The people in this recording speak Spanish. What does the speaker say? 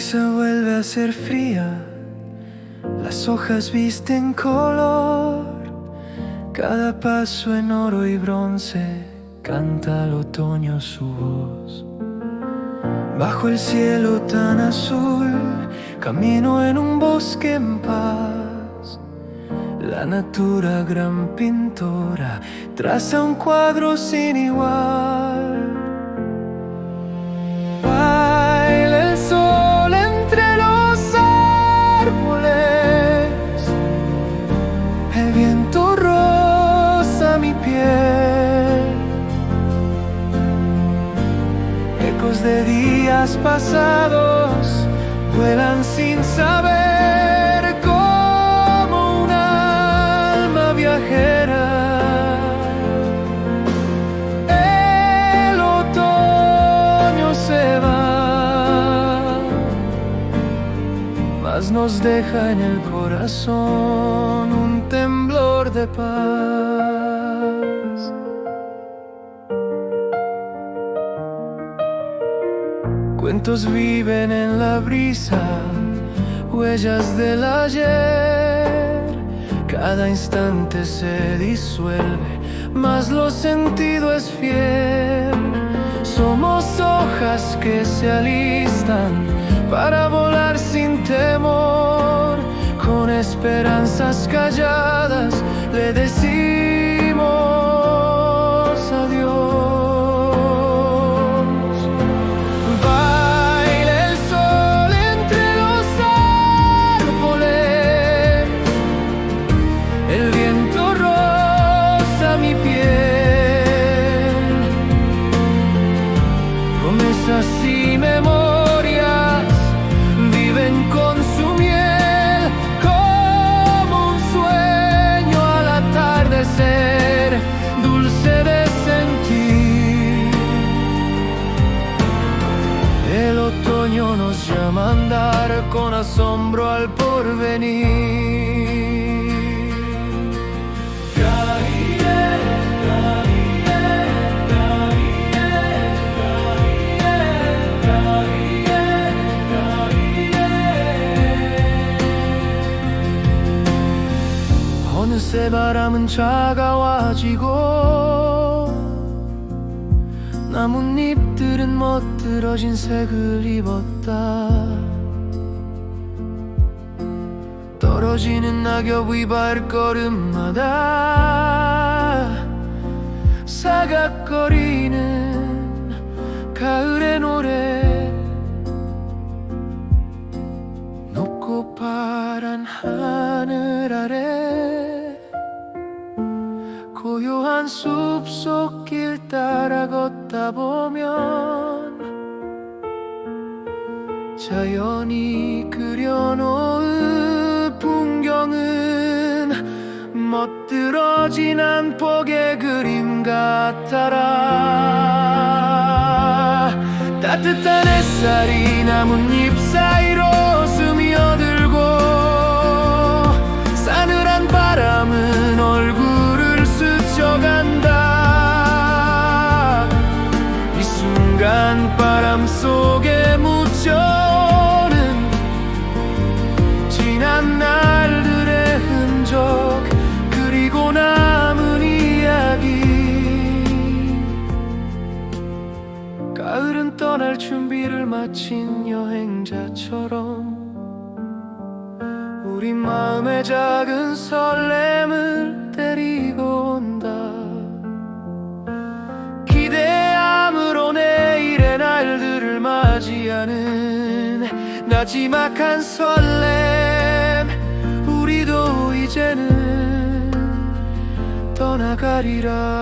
se vuelve a ser fría, las hojas visten color, cada paso en oro y bronce canta al otoño su voz. Bajo el cielo tan azul, camino en un bosque en paz. La natura gran pintora traza un cuadro sin igual. Días pasados vuelan sin saber como un alma viajera. El otoño se va, mas nos deja en el corazón un temblor de paz. Cuentos viven en la brisa, huellas del ayer. Cada instante se disuelve, mas lo sentido es fiel. Somos hojas que se alistan para volar sin temor. Con esperanzas calladas le decimos y memorias viven con su miel como un sueño al atardecer, dulce de sentir. El otoño nos llama a andar con asombro al porvenir. 새 바람은 차가워지고 나뭇잎들은 멋들어진 색을 입었다. 떨어지는 낙엽의 발걸음마다 사각거리는 가을의 노래 멋들어진 한 폭의 그림 같아라. 따뜻한 햇살이 나뭇잎 사이로 스며들고 싸늘한 바람은 얼굴을 스쳐간다. 이 순간 바람 속 마친 여행자처럼 우리 마음의 작은 설렘을 데리고 온다. 기대함으로 내일의 날들을 맞이하는 나지막한 설렘. 우리도 이제는 떠나가리라